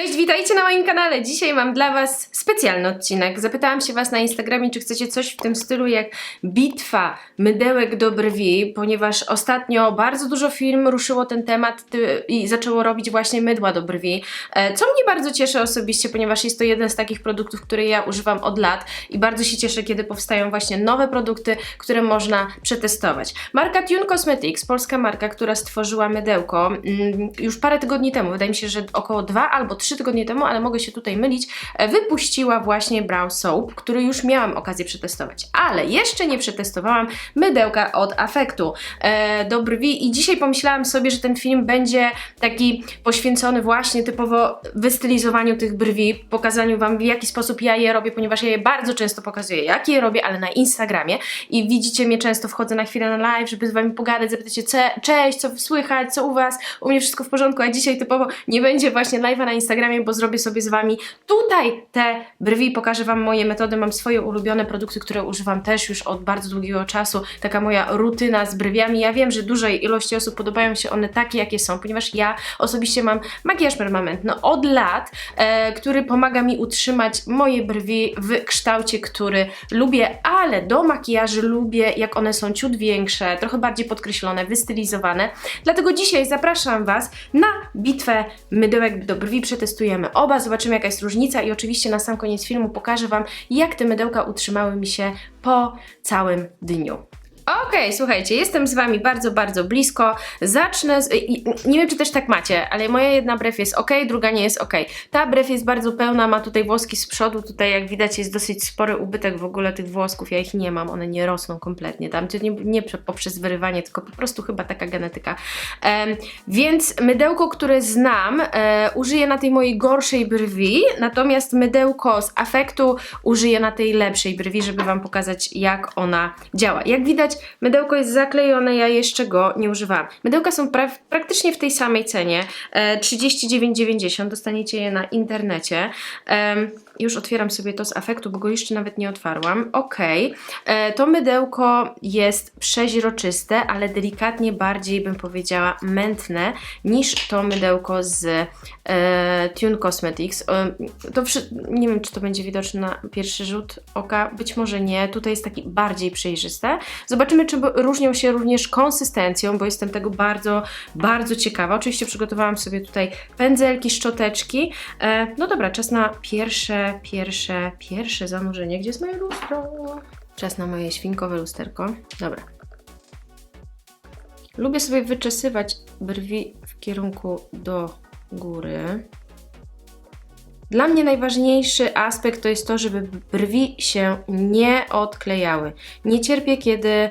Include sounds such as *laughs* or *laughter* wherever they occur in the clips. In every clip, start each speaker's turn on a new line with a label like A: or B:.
A: Cześć, witajcie na moim kanale. Dzisiaj mam dla Was specjalny odcinek. Zapytałam się Was na Instagramie, czy chcecie coś w tym stylu jak bitwa mydełek do brwi, ponieważ ostatnio bardzo dużo film ruszyło ten temat i zaczęło robić właśnie mydła do brwi, e, co mnie bardzo cieszy osobiście, ponieważ jest to jeden z takich produktów, które ja używam od lat i bardzo się cieszę, kiedy powstają właśnie nowe produkty, które można przetestować. Marka Tune Cosmetics, polska marka, która stworzyła mydełko mm, już parę tygodni temu, wydaje mi się, że około dwa albo trzy tygodnie temu, ale mogę się tutaj mylić, e, wypuściła właśnie Brow Soap, który już miałam okazję przetestować, ale jeszcze nie przetestowałam mydełka od Afektu e, do brwi i dzisiaj pomyślałam sobie, że ten film będzie taki poświęcony właśnie typowo wystylizowaniu tych brwi, pokazaniu Wam w jaki sposób ja je robię, ponieważ ja je bardzo często pokazuję, jak je robię, ale na Instagramie. I widzicie mnie często, wchodzę na chwilę na live, żeby z Wami pogadać, "Ce- cześć, co słychać, co u Was, u mnie wszystko w porządku, a dzisiaj typowo nie będzie właśnie live'a na Instagramie, bo zrobię sobie z Wami tutaj te brwi, pokażę Wam moje metody, mam swoje ulubione produkty, które używam też już od bardzo długiego czasu, taka moja rutyna z brwiami, ja wiem, że dużej ilości osób podobają się one takie, jakie są, ponieważ ja osobiście mam makijaż permanentny od lat, e, który pomaga mi utrzymać moje brwi w kształcie, który lubię, ale do makijażu lubię, jak one są ciut większe, trochę bardziej podkreślone, wystylizowane. Dlatego dzisiaj zapraszam Was na bitwę mydełek do brwi. Przetestujemy oba, zobaczymy jaka jest różnica i oczywiście na sam koniec filmu pokażę Wam, jak te mydełka utrzymały mi się po całym dniu. Okej, słuchajcie, jestem z Wami bardzo, bardzo blisko. Zacznę z... Nie wiem, czy też tak macie, ale moja jedna brew jest ok, druga nie jest ok. Ta brew jest bardzo pełna, ma tutaj włoski z przodu, tutaj jak widać jest dosyć spory ubytek w ogóle tych włosków, ja ich nie mam, one nie rosną kompletnie tam, nie, nie prze- poprzez wyrywanie, tylko po prostu chyba taka genetyka. Em, więc mydełko, które znam, e, użyję na tej mojej gorszej brwi, natomiast mydełko z afektu użyję na tej lepszej brwi, żeby Wam pokazać, jak ona działa. Jak widać, mydełko jest zaklejone, ja jeszcze go nie używałam. Mydełka są pra praktycznie w tej samej cenie, e, 39,90, dostaniecie je na internecie. Em, już otwieram sobie to z afektu, bo go jeszcze nawet nie otwarłam. Ok, e, to mydełko jest przeźroczyste, ale delikatnie bardziej bym powiedziała mętne niż to mydełko z e, Tune Cosmetics. E, to nie wiem, czy to będzie widoczne na pierwszy rzut oka, być może nie. Tutaj jest taki bardziej przejrzyste. Zobaczymy, czy różnią się również konsystencją, bo jestem tego bardzo, bardzo ciekawa. Oczywiście przygotowałam sobie tutaj pędzelki, szczoteczki. No dobra, czas na pierwsze, pierwsze, pierwsze zanurzenie. Gdzie jest moje lustro? Czas na moje świnkowe lusterko. Dobra. Lubię sobie wyczesywać brwi w kierunku do góry. Dla mnie najważniejszy aspekt to jest to, żeby brwi się nie odklejały. Nie cierpię, kiedy em,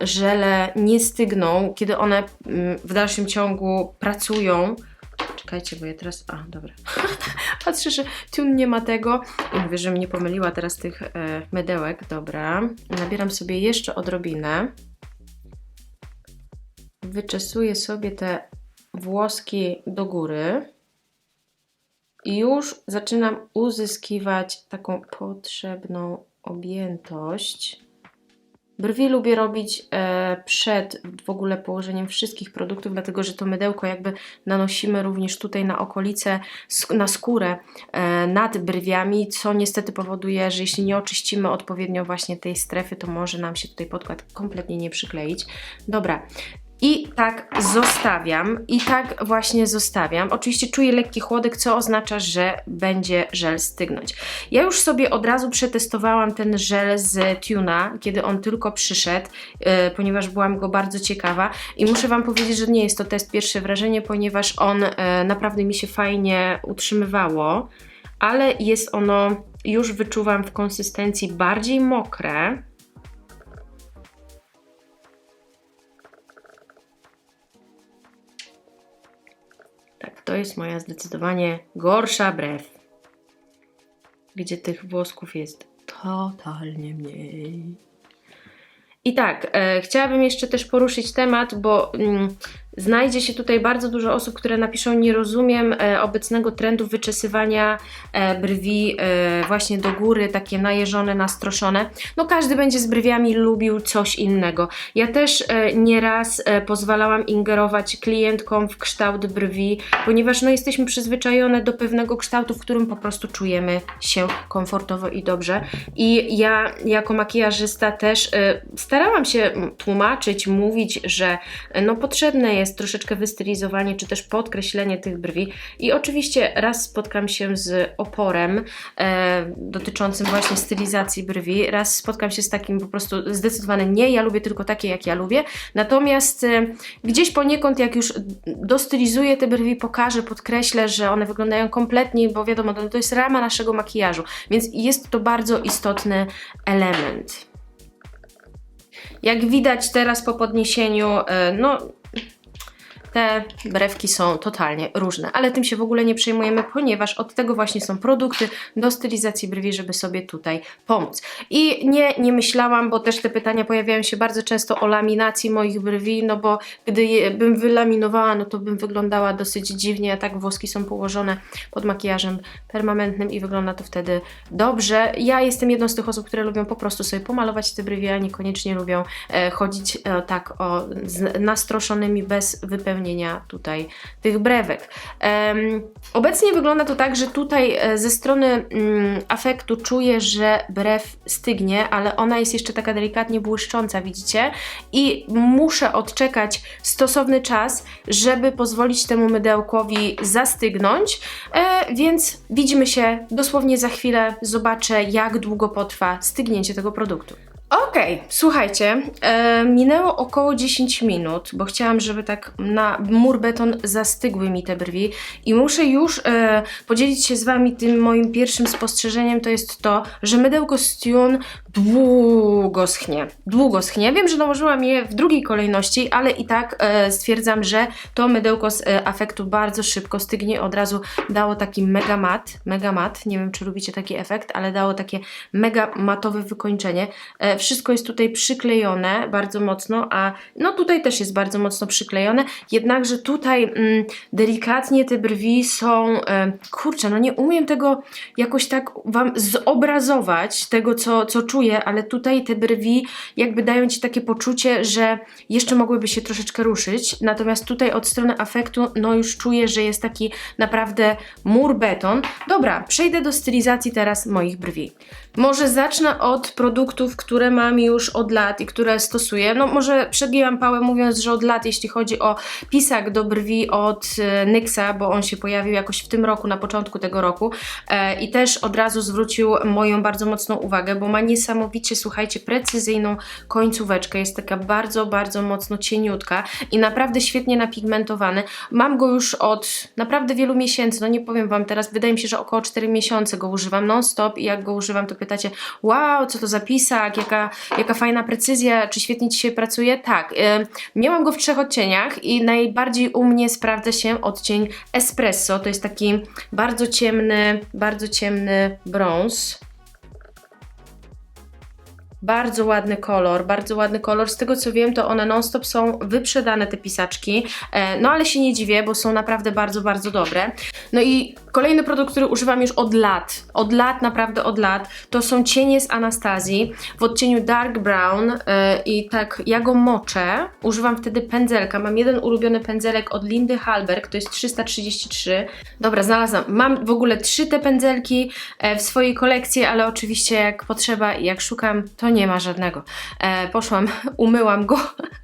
A: żele nie stygną, kiedy one mm, w dalszym ciągu pracują. Czekajcie, bo ja teraz. A, dobra. *laughs* Patrzę, że Tune nie ma tego. I mówię, że mnie pomyliła teraz tych e, mydełek. Dobra. Nabieram sobie jeszcze odrobinę. Wyczesuję sobie te włoski do góry. I już zaczynam uzyskiwać taką potrzebną objętość. Brwi lubię robić e, przed w ogóle położeniem wszystkich produktów, dlatego że to mydełko jakby nanosimy również tutaj na okolice, na skórę e, nad brwiami, co niestety powoduje, że jeśli nie oczyścimy odpowiednio właśnie tej strefy, to może nam się tutaj podkład kompletnie nie przykleić. Dobra, i tak zostawiam, i tak właśnie zostawiam. Oczywiście czuję lekki chłodek, co oznacza, że będzie żel stygnąć. Ja już sobie od razu przetestowałam ten żel z Tuna, kiedy on tylko przyszedł, e, ponieważ byłam go bardzo ciekawa i muszę Wam powiedzieć, że nie jest to test pierwsze wrażenie, ponieważ on e, naprawdę mi się fajnie utrzymywało, ale jest ono, już wyczuwam w konsystencji bardziej mokre, to jest moja zdecydowanie gorsza brew. Gdzie tych włosków jest totalnie mniej. I tak, e, chciałabym jeszcze też poruszyć temat, bo mm, Znajdzie się tutaj bardzo dużo osób, które napiszą: Nie rozumiem e, obecnego trendu wyczesywania e, brwi e, właśnie do góry, takie najeżone, nastroszone. No, każdy będzie z brwiami lubił coś innego. Ja też nieraz pozwalałam ingerować klientkom w kształt brwi, ponieważ no, jesteśmy przyzwyczajone do pewnego kształtu, w którym po prostu czujemy się komfortowo i dobrze. I ja, jako makijażysta, też starałam się tłumaczyć, mówić, że no, potrzebne jest troszeczkę wystylizowanie, czy też podkreślenie tych brwi. I oczywiście raz spotkam się z oporem e, dotyczącym właśnie stylizacji brwi, raz spotkam się z takim po prostu zdecydowane nie, ja lubię tylko takie, jak ja lubię. Natomiast e, gdzieś poniekąd, jak już dostylizuję te brwi, pokażę, podkreślę, że one wyglądają kompletnie, bo wiadomo, to jest rama naszego makijażu, więc jest to bardzo istotny element. Jak widać teraz po podniesieniu, e, no te brewki są totalnie różne, ale tym się w ogóle nie przejmujemy, ponieważ od tego właśnie są produkty do stylizacji brwi, żeby sobie tutaj pomóc. I nie, nie myślałam, bo też te pytania pojawiają się bardzo często o laminacji moich brwi, no bo gdy je bym wylaminowała, no to bym wyglądała dosyć dziwnie, a tak włoski są położone pod makijażem permanentnym i wygląda to wtedy dobrze. Ja jestem jedną z tych osób, które lubią po prostu sobie pomalować te brwi, a niekoniecznie lubią e, chodzić e, tak o, z nastroszonymi bez wypełnienia tutaj tych brewek. Obecnie wygląda to tak, że tutaj e, ze strony mm, afektu czuję, że brew stygnie, ale ona jest jeszcze taka delikatnie błyszcząca, widzicie? I muszę odczekać stosowny czas, żeby pozwolić temu mydełkowi zastygnąć, e, więc widzimy się dosłownie za chwilę. Zobaczę, jak długo potrwa stygnięcie tego produktu. Okej, słuchajcie, e, minęło około 10 minut, bo chciałam, żeby tak na mur beton zastygły mi te brwi i muszę już e, podzielić się z Wami tym moim pierwszym spostrzeżeniem, to jest to, że mydełko Stune długo schnie, długo schnie. Wiem, że nałożyłam je w drugiej kolejności, ale i tak e, stwierdzam, że to mydełko z e, afektu bardzo szybko stygnie, od razu dało taki mega mat, mega mat, nie wiem czy lubicie taki efekt, ale dało takie mega matowe wykończenie. E, wszystko jest tutaj przyklejone bardzo mocno, a no tutaj też jest bardzo mocno przyklejone, jednakże tutaj mm, delikatnie te brwi są, e, kurczę, no nie umiem tego jakoś tak Wam zobrazować, tego co, co czuję, ale tutaj te brwi jakby dają Ci takie poczucie, że jeszcze mogłyby się troszeczkę ruszyć, natomiast tutaj od strony afektu, no już czuję, że jest taki naprawdę mur beton. Dobra, przejdę do stylizacji teraz moich brwi. Może zacznę od produktów, które mam już od lat i które stosuję. No może przegięłam pałę mówiąc, że od lat, jeśli chodzi o pisak do brwi od e, NYXa, bo on się pojawił jakoś w tym roku, na początku tego roku e, i też od razu zwrócił moją bardzo mocną uwagę, bo ma niesamowicie, słuchajcie, precyzyjną końcóweczkę. Jest taka bardzo, bardzo mocno cieniutka i naprawdę świetnie napigmentowany. Mam go już od naprawdę wielu miesięcy, no nie powiem Wam teraz, wydaje mi się, że około 4 miesiące go używam non-stop i jak go używam, to pytacie, wow, co to za pisak, jaka, jaka fajna precyzja, czy świetnie Ci się pracuje? Tak, miałam go w trzech odcieniach i najbardziej u mnie sprawdza się odcień espresso, to jest taki bardzo ciemny, bardzo ciemny brąz. Bardzo ładny kolor, bardzo ładny kolor. Z tego co wiem, to one non-stop są wyprzedane, te pisaczki. E, no ale się nie dziwię, bo są naprawdę bardzo, bardzo dobre. No i kolejny produkt, który używam już od lat, od lat, naprawdę od lat, to są cienie z Anastazji w odcieniu Dark Brown e, i tak ja go moczę. Używam wtedy pędzelka. Mam jeden ulubiony pędzelek od Lindy Halberg, to jest 333. Dobra, znalazłam. Mam w ogóle trzy te pędzelki e, w swojej kolekcji, ale oczywiście jak potrzeba i jak szukam, to nie ma żadnego. E, poszłam, *laughs* umyłam go,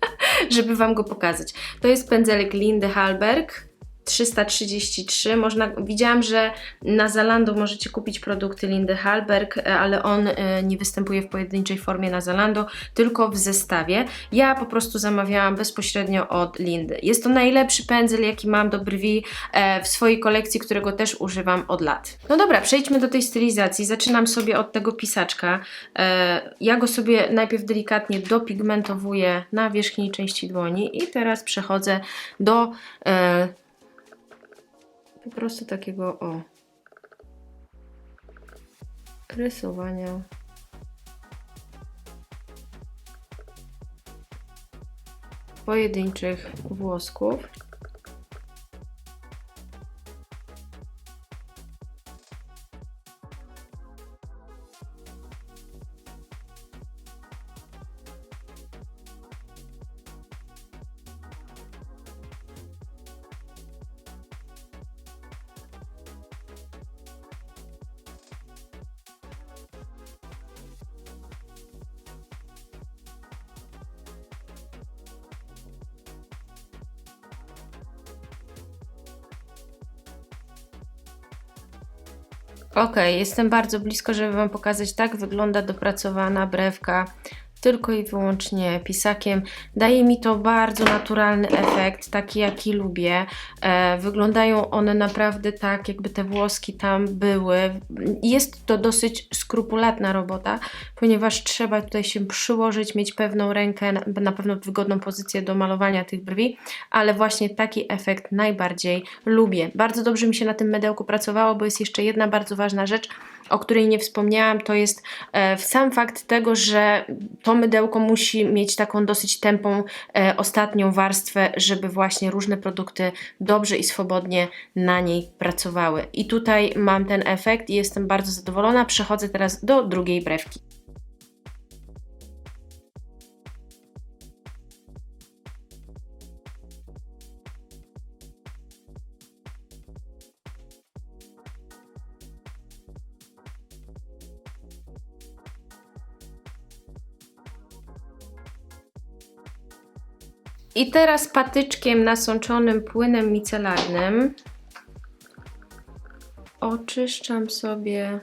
A: *laughs* żeby Wam go pokazać. To jest pędzelek Lindy Halberg. 333. Można, widziałam, że na Zalando możecie kupić produkty Lindy Halberg, e, ale on e, nie występuje w pojedynczej formie na Zalando, tylko w zestawie. Ja po prostu zamawiałam bezpośrednio od Lindy. Jest to najlepszy pędzel, jaki mam do brwi e, w swojej kolekcji, którego też używam od lat. No dobra, przejdźmy do tej stylizacji. Zaczynam sobie od tego pisaczka. Ja go sobie najpierw delikatnie dopigmentowuję na wierzchniej części dłoni i teraz przechodzę do po prostu takiego o rysowania. pojedynczych włosków. Ok, jestem bardzo blisko, żeby Wam pokazać, tak wygląda dopracowana brewka tylko i wyłącznie pisakiem. Daje mi to bardzo naturalny efekt, taki jaki lubię. E, wyglądają one naprawdę tak, jakby te włoski tam były. Jest to dosyć skrupulatna robota, ponieważ trzeba tutaj się przyłożyć, mieć pewną rękę, na, pewno wygodną pozycję do malowania tych brwi, ale właśnie taki efekt najbardziej lubię. Bardzo dobrze mi się na tym medełku pracowało, bo jest jeszcze jedna bardzo ważna rzecz, o której nie wspomniałam, to jest e, sam fakt tego, że to mydełko musi mieć taką dosyć tępą e, ostatnią warstwę, żeby właśnie różne produkty dobrze i swobodnie na niej pracowały. I tutaj mam ten efekt i jestem bardzo zadowolona. Przechodzę teraz do drugiej brewki. I teraz patyczkiem nasączonym płynem micelarnym oczyszczam sobie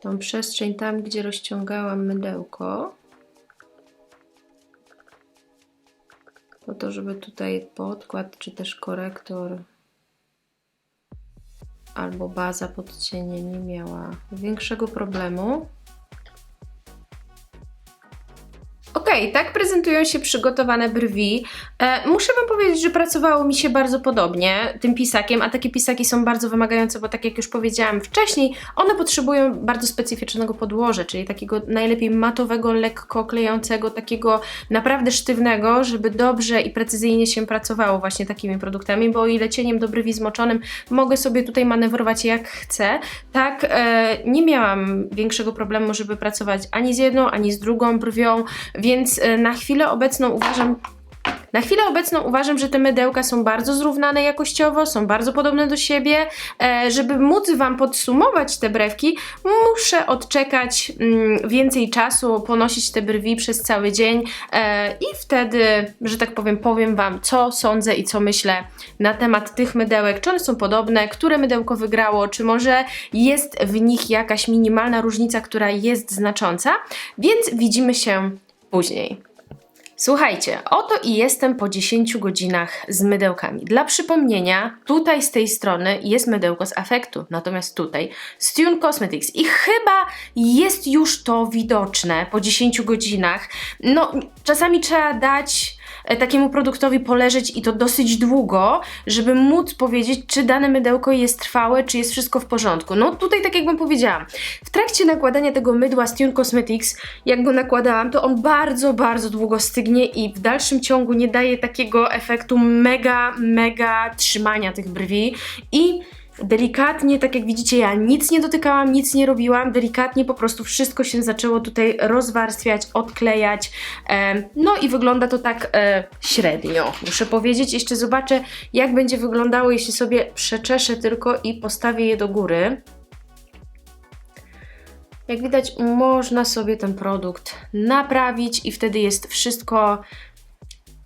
A: tą przestrzeń tam, gdzie rozciągałam mydełko. Po to, żeby tutaj podkład, czy też korektor albo baza pod cienie nie miała większego problemu. Okej, tak prezentują się przygotowane brwi. E, muszę Wam powiedzieć, że pracowało mi się bardzo podobnie tym pisakiem, a takie pisaki są bardzo wymagające, bo tak jak już powiedziałam wcześniej, one potrzebują bardzo specyficznego podłoża, czyli takiego najlepiej matowego, lekko klejącego, takiego naprawdę sztywnego, żeby dobrze i precyzyjnie się pracowało właśnie takimi produktami, bo o ile cieniem do brwi zmoczonym mogę sobie tutaj manewrować jak chcę, tak e, nie miałam większego problemu, żeby pracować ani z jedną, ani z drugą brwią, więc e, na chwilę obecną uważam, na chwilę obecną uważam, że te mydełka są bardzo zrównane jakościowo, są bardzo podobne do siebie. E, żeby móc Wam podsumować te brewki, muszę odczekać mm, więcej czasu, ponosić te brwi przez cały dzień e, i wtedy, że tak powiem, powiem Wam, co sądzę i co myślę na temat tych mydełek. Czy one są podobne, które mydełko wygrało, czy może jest w nich jakaś minimalna różnica, która jest znacząca. Więc widzimy się później. Słuchajcie, oto i jestem po 10 godzinach z mydełkami. Dla przypomnienia, tutaj z tej strony jest mydełko z afektu, natomiast tutaj z Tune Cosmetics i chyba jest już to widoczne po 10 godzinach. No, czasami trzeba dać takiemu produktowi poleżeć i to dosyć długo, żeby móc powiedzieć, czy dane mydełko jest trwałe, czy jest wszystko w porządku. No tutaj, tak jak Wam powiedziałam, w trakcie nakładania tego mydła z Tune Cosmetics, jak go nakładałam, to on bardzo, bardzo długo stygnie i w dalszym ciągu nie daje takiego efektu mega, mega trzymania tych brwi i delikatnie, tak jak widzicie, ja nic nie dotykałam, nic nie robiłam, delikatnie po prostu wszystko się zaczęło tutaj rozwarstwiać, odklejać, no i wygląda to tak e, średnio, muszę powiedzieć. Jeszcze zobaczę, jak będzie wyglądało, jeśli sobie przeczeszę tylko i postawię je do góry. Jak widać, można sobie ten produkt naprawić i wtedy jest wszystko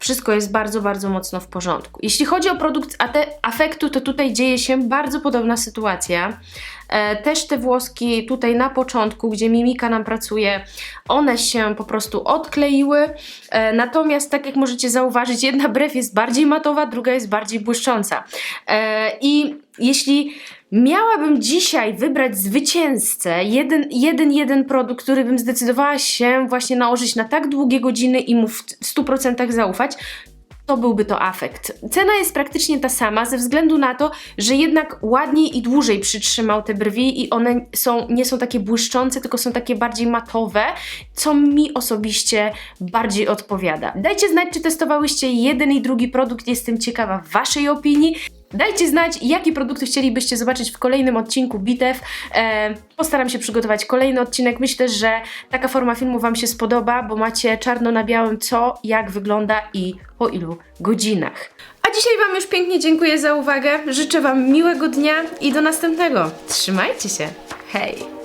A: wszystko jest bardzo, bardzo mocno w porządku. Jeśli chodzi o produkt afektu, to tutaj dzieje się bardzo podobna sytuacja. E, też te włoski tutaj na początku, gdzie mimika nam pracuje, one się po prostu odkleiły. E, natomiast tak jak możecie zauważyć, jedna brew jest bardziej matowa, druga jest bardziej błyszcząca. E, I jeśli miałabym dzisiaj wybrać zwycięzcę, jeden, jeden, jeden produkt, który bym zdecydowała się właśnie nałożyć na tak długie godziny i mu w 100% zaufać, to byłby to afekt. Cena jest praktycznie ta sama ze względu na to, że jednak ładniej i dłużej przytrzymał te brwi i one są, nie są takie błyszczące, tylko są takie bardziej matowe, co mi osobiście bardziej odpowiada. Dajcie znać, czy testowałyście jeden i drugi produkt, jestem ciekawa Waszej opinii. Dajcie znać, jakie produkty chcielibyście zobaczyć w kolejnym odcinku Bitew. E, postaram się przygotować kolejny odcinek. Myślę, że taka forma filmu Wam się spodoba, bo macie czarno na białym co, jak wygląda i po ilu godzinach. A dzisiaj Wam już pięknie dziękuję za uwagę. Życzę Wam miłego dnia i do następnego. Trzymajcie się. Hej!